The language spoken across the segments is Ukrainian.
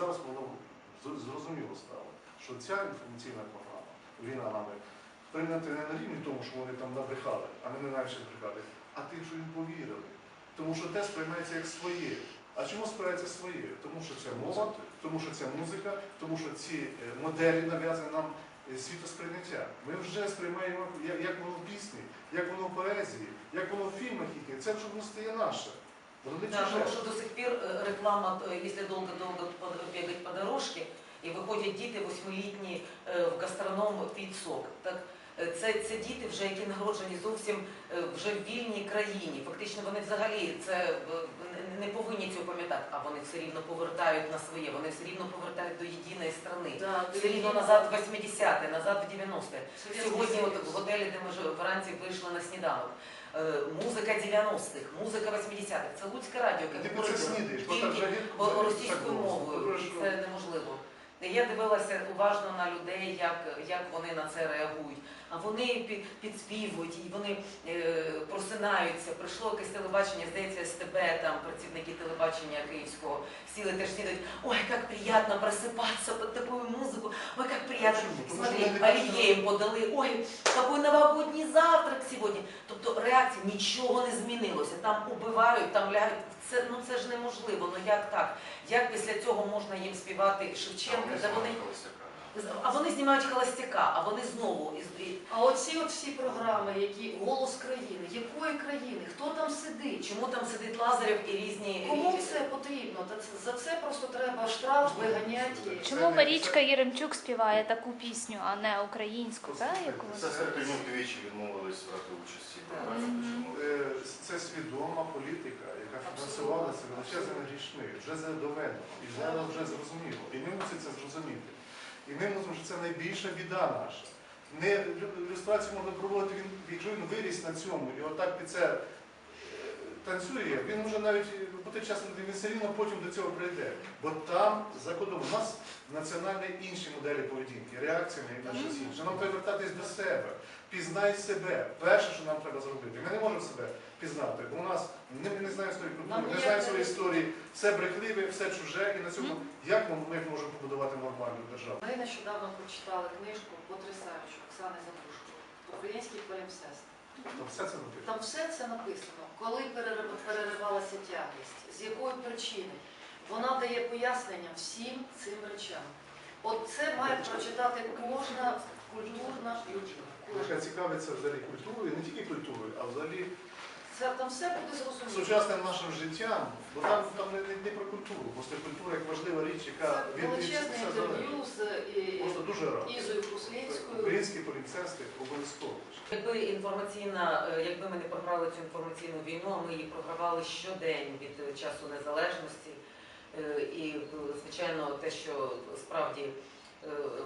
зараз воно зрозуміло стало, що ця інформаційна програма, війна нами, прийнята не на рівні тому, що вони там набрехали, а не навіть брехати, а тим, що їм повірили. Тому що те сприймається як своє. А чому сприймається своє? Тому що це мова, тому що це музика, тому що ці е, моделі нав'язані нам е, світосприйняття. Ми вже сприймаємо, як, воно в пісні, як воно в поезії, як воно в фільмах їхніх. Це вже стає наше. Да, потому что до сих пор э, реклама, если долго-долго бегать по дорожке, і виходять діти восьмилітні е, в гастроном під сок. Так е, це, це діти, вже які народжені зовсім е, вже в вільній країні. Фактично вони взагалі це е, не- повинні цього пам'ятати, а вони все рівно повертають на своє, вони все рівно повертають до єдиної страни. Да, Все рівно назад в 80-те, назад в 90-те. Совєтський Сьогодні от в готелі, де ми вранці вийшли на сніданок. Музика 90-х, музика 80-х. Це Луцьке радіо, Ти яке про це говорить бо так вже рідко по- російською мовою. Це неможливо. Я дивилася уважно на людей, як, як вони на це реагують. А вони пі- підспівують, і вони е, просинаються. Прийшло якесь телебачення, здається, СТБ, там працівники телебачення київського сіли теж снідають. Ой, як приємно просипатися під таку музику. Ой, як приємно. Смотри, оливье їм подали. Ой, какой новогодній завтрак сьогодні. Тобто реакція нічого не змінилося. Там убивають, там лягають. Це ну це ж неможливо. Ну як так? Як після цього можна їм співати Шевченка? Де вони а вони знімають холостяка, а вони знову із А оці от всі програми, які голос країни, якої країни, хто там сидить? чому там сидить Лазарев і різні Кому це потрібно? Та це- За це просто треба штраф виганяти. Чому Марічка Єремчук співає таку пісню, а не українську, так? Яку Це середньо двічі відмовились брати участі? Е, Це свідома політика, яка фінансувалася величезними грішми. Вже доведено. І вже вже зрозуміло. І ми мусимо це зрозуміти. І ми мусимо, що це найбільша біда наша. Не лю- ілюстрацію можна проводити, він, якщо він виріс на цьому і отак під це танцює, він може навіть бути часом, рівно потім до цього прийде. Бо там за кордоном у нас національні інші моделі поведінки, реакції на на щось інше. Нам треба вертатись до себе. Пізнай себе. Перше, що нам треба зробити. Ми не можемо себе пізнати, бо у нас не, ми не знаємо своєї культури, Нам не знаємо не- своєї історії, все брехливе, все чуже, і на цьому як ми, ми можемо побудувати нормальну державу? Ми нещодавно прочитали книжку потрясаючу Оксани Запушко Український полімсест. Тобто все це написано. Там все це написано, коли переривалася тяглість, з якої причини. Вона дає пояснення всім цим речам. От це має прочитати кожна культурна людина. Яка цікавиться взагалі культурою, не тільки культурою, а взагалі Це там все буде зрозуміло. сучасним нашим життям, бо там, там не, не, не про культуру, просто культура як важлива річ, яка Це від- від- величезне все інтерв'ю залежить. з і- Просто дуже радий. Ізою Круслівською. Українські поліцейські обов'язково. Якби інформаційна, е, якби ми не програли цю інформаційну війну, а ми її програвали щодень від е, часу незалежності. Е, І, е, звичайно, те, що справді е,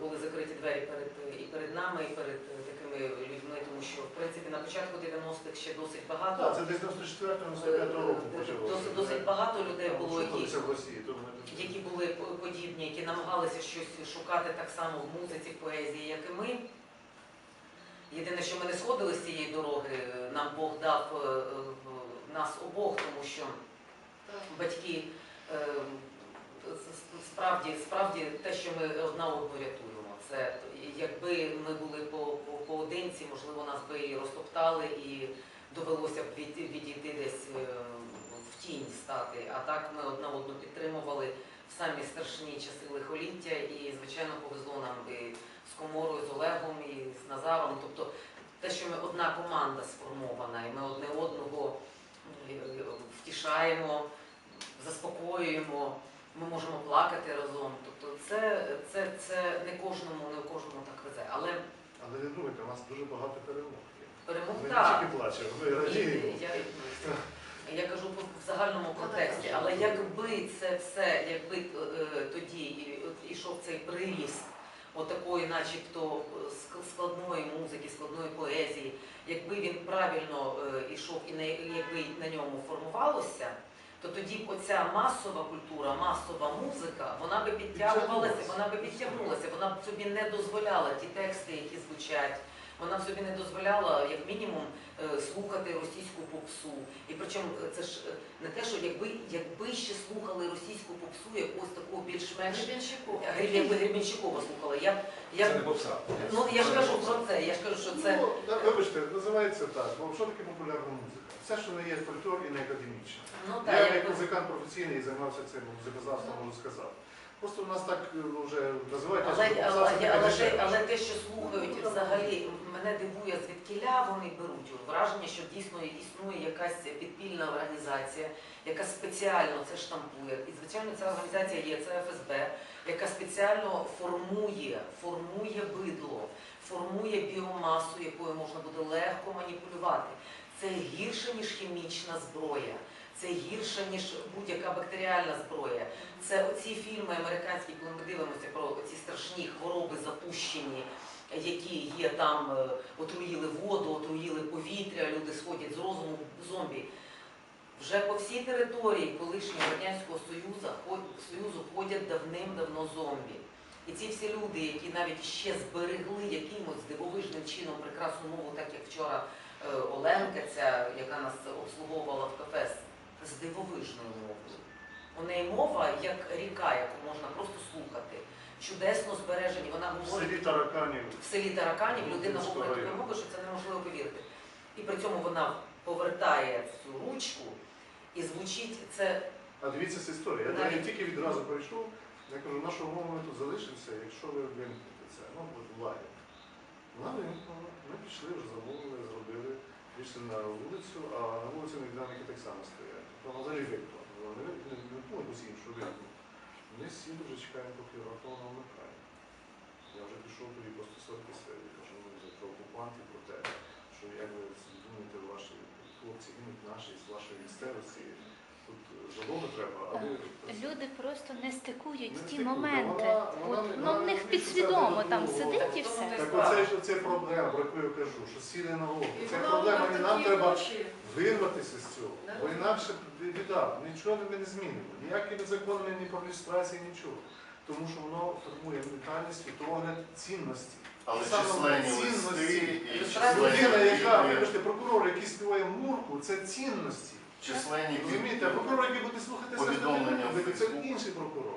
були закриті двері перед і перед нами, і перед е, такими людьми, тому що в принципі на початку 90-х ще досить багато. Так, це десь 94-95 року Е, почалося. Досить, досить багато людей було, які, які були подібні, які намагалися щось шукати так само в музиці, в поезії, як і ми. Єдине, що ми не сходили з цієї дороги, е, нам Бог дав е, е, нас обох, тому що батьки е, справді, справді те, що ми одна одну рятуємо. Це якби ми були по, по, поодинці, можливо, нас би і розтоптали, і довелося б від, відійти десь е, в тінь стати. А так ми одна одну підтримували в самі страшні часи лихоліття, і звичайно повезло нам і з Коморою, з Олегом, і з Назаром. Тобто те, що ми одна команда сформована, і ми одне одного е, втішаємо, заспокоюємо, ми можемо плакати разом. Тобто це, це, це не кожному, не кожному так везе. Але Але не думайте, у нас дуже багато перемог. є. перемог Ми не так. тільки плачемо, ми радіємо. Я, я кажу по- в загальному контексті, але якби це все, якби е, тоді от ішов цей приріст отакої, начебто ск- складної музики, складної поезії, якби він правильно е, ішов і не якби на ньому формувалося. То тоді б оця масова культура, масова музика, вона би підтягувалася, вона би підтягнулася, вона б собі не дозволяла ті тексти, які звучать, Вона собі не дозволяла, як мінімум, е, слухати російську попсу. І причому е, це ж е, не те, що якби, якби ще слухали російську попсу, якогось такого більш-менш. Якби Гребенщикова слухала. Я, я, Це не попса. ну я ж кажу про це. Я ж кажу, що це. Ну, вибачте, називається так. Що таке популярна музика? Все, що не є фольклор і не академічне. Ну Я як музикант професійний займався цим музикознавством, можу сказати. Просто в нас так е, вже називають. Але, що але, попса але, те, але те, що слухають взагалі, мене дивує, звідкіля вони беруть враження, що дійсно існує якась підпільна організація, яка спеціально це штампує. І звичайно, ця організація є це ФСБ, яка спеціально формує, формує бидло, формує біомасу, якою можна буде легко маніпулювати. Це гірше ніж хімічна зброя. Це гірше, ніж будь-яка бактеріальна зброя. Це оці фільми американські, коли ми дивимося про ці страшні хвороби запущені, які є там, е, отруїли воду, отруїли повітря, люди сходять з розуму зомбі. Вже по всій території колишнього Радянського Союзу, Союзу ходять давним-давно зомбі. І ці всі люди, які навіть ще зберегли якимось дивовижним чином прекрасну мову, так як вчора е, Оленка, ця, яка нас обслуговувала в кафе, з- з дивовижною мовою. У неї мова як ріка, яку можна просто слухати. Чудесно збережені. Вона В говорить селі тараканів. в селі Тараканів людина Луцького говорить такою мовою, що це неможливо повірити. І при цьому вона повертає цю ручку і звучить це А дивіться цю історію. Я Навіть- тільки відразу прийшов, я кажу, ми тут залишимося, якщо ви вимкнете це. Ну, от владі. Вона вимкнула, ми пішли, вже замовили, зробили, пішли на вулицю, а на вулиці у так само стоять. Тобто вона взагалі вимкнула. Вони вимкнули якусь іншу вимкнули. Ми сіли, вже чекаємо, поки вона вмикає. Я вже пішов тоді просто сваритися, я кажу, ну, про окупантів, про те, що як ви думаєте, ваші хлопці гинуть наші з вашої місцевості. Тут жалоби треба, а ви Люди просто не стикують Не ті стикують. моменти. Вона- От, вона- ну, вона в них не підсвідомо там не сидить і все. Так оце ж це проблема, про яку я кажу, що сіли на голову. І Це вона проблема, і нам треба очі. вирватися з цього. Не Бо інакше біда, нічого ми не змінимо. Ніякими законами, ні про люстрації, нічого. Тому що воно формує ментальність, світогляд, цінності. Але Саме численні цінності. листи і Людина, яка, вибачте, прокурор, який співає мурку, це цінності. Численні Розумієте, а прокурор, який буде слухати Повідомлення в це Фейсбук. інший прокурор.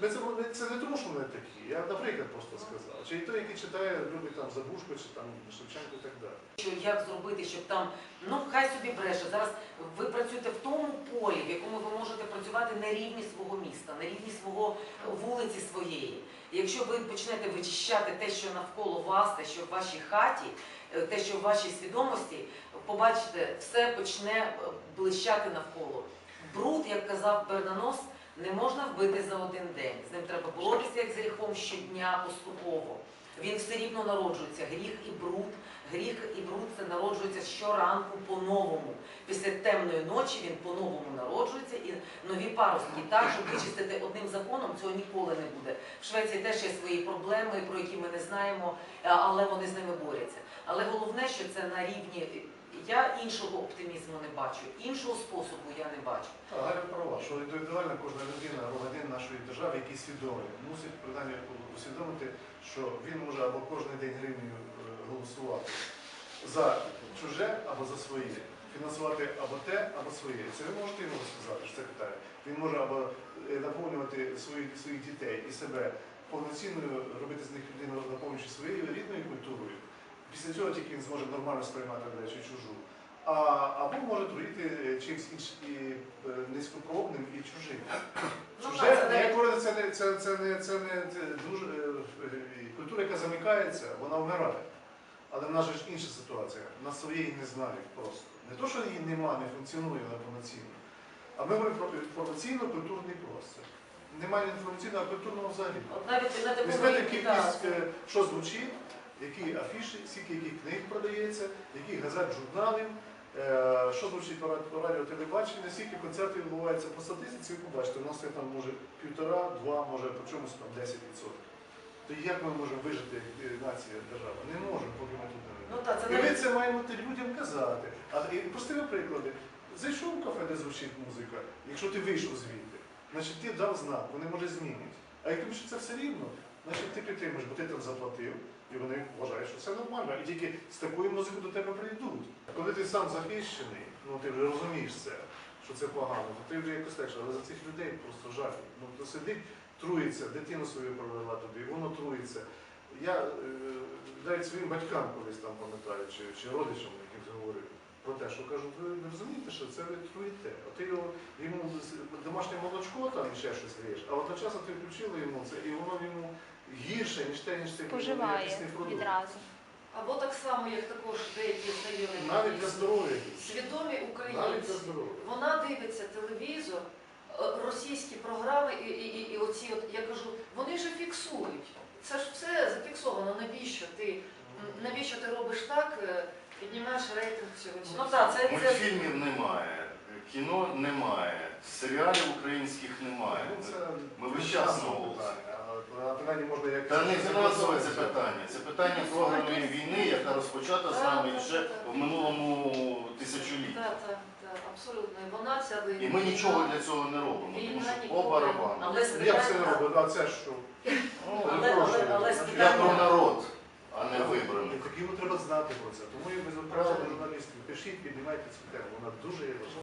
Ми це, не- це не тому, що вони такі. Я, наприклад, просто сказав. Чи і той, який читає, любить там Забушко, чи там Шевченко і так далі. що як зробити, щоб там, ну хай собі бреше. Зараз ви працюєте в тому полі, в якому ви можете працювати на рівні свого міста, на рівні свого вулиці своєї. Якщо ви почнете вичищати те, що навколо вас, те, що в вашій хаті, е, те, що в вашій свідомості, побачите, все почне е, блищати навколо. Бруд, як казав Бернанос, не можна вбити за один день. З ним треба боротися як з гріхом щодня поступово. Він все рівно народжується. Гріх і бруд, гріх і бруд це народжується щоранку по-новому. Після темної ночі він по-новому народжується і нові паростки. Так, щоб вичистити одним законом, цього ніколи не буде. В Швеції теж є свої проблеми, про які ми не знаємо, але вони з ними борються. Але головне, що це на рівні. Я іншого оптимізму не бачу, іншого способу я не бачу. Галя права, що індивідуально кожна людина, громадянин нашої держави, який свідомий, мусить принаймні усвідомити, що він може або кожен день гривнею е, голосувати за чуже або за своє. Фінансувати або те, або своє. Це ви можете йому сказати, що це питання. Він може або е, наповнювати свої, своїх дітей і себе повноцінною, робити з них людину, наповнюючи своєю рідною культурою. Після цього тільки він зможе нормально сприймати речі чужу. А, або може труїти е, чимось інш, і, е, низькопробним і чужим. Ну, Чуже, так, це я говорю, це не це, це не це не дуже е, культура, яка замикається, вона вмирає. Але в нас ж інша ситуація. Нас своєї не знають просто. Не то, що її нема, не функціонує вона повноцінно. А ми говоримо про інформаційно-культурний простір. Немає інформаційного, а культурного взагалі. От навіть на Візьмете кількість, що звучить, які афіші, скільки яких книг продається, яких газет, журналів, е, що звучить по ра- радіо, телебаченні, скільки концертів відбувається по статистиці, ви побачите, у нас є там може півтора, два, може по чомусь там 10%. То як ми можемо вижити нація, держава? Не можемо, поки ми тут не Ну так, це І ми це маємо людям казати. А і простими приклади. Зайшов у кафе, де звучить музика, якщо ти вийшов звідти, значить ти дав знак, вони може змінять. А як тобі що це все рівно, значить ти підтримуєш, бо ти там заплатив, І вони вважають, що це нормально. І тільки з такою музикою до тебе прийдуть. Коли ти сам захищений, ну ти вже розумієш це, що це погано, то ти вже якось легше, але за цих людей просто жаль. Ну то сидить, труїться, дитину свою провела туди, воно труїться. Я е, навіть своїм батькам колись там пам'ятаю, чи, чи родичам якимсь говорив про те, що кажуть, ви не розумієте, що це ви труїте. От ти його йому домашнє молочко там і ще щось грієш, а одночасно ти включила йому це, і воно йому гірше, ніж те, ніж ти Споживає якісний продукт. відразу. Або так само, як також деякі знайомі Навіть для здоров'я. свідомі Навіть для українці. здоров'я. Вона дивиться телевізор, е, російські програми, і, і, і, і оці, от, я кажу, вони ж фіксують. Це ж все зафіксовано. Навіщо ти, м, навіщо ти робиш так, е, піднімаєш рейтинг сьогодні? Ну так, це, це Мультфільмів немає, кіно немає, серіалів українських немає. Ну, це Ми весь час на вулиці. питання, а питання можна як Та не фінансове це питання, це питання програмної війни, яка розпочата з нами ще в минулому тисячолітті. Так, так, так, абсолютно. І вона ця війна. І ми нічого для цього не робимо, тому що по барабану. Але Як це питання- А це що? Ну, Але- але- але з Я про народ, а не І вибраних. такі треба знати про це. Тому я звертався журналістів. Пишіть, піднімайте цю тему. Вона дуже є важлива.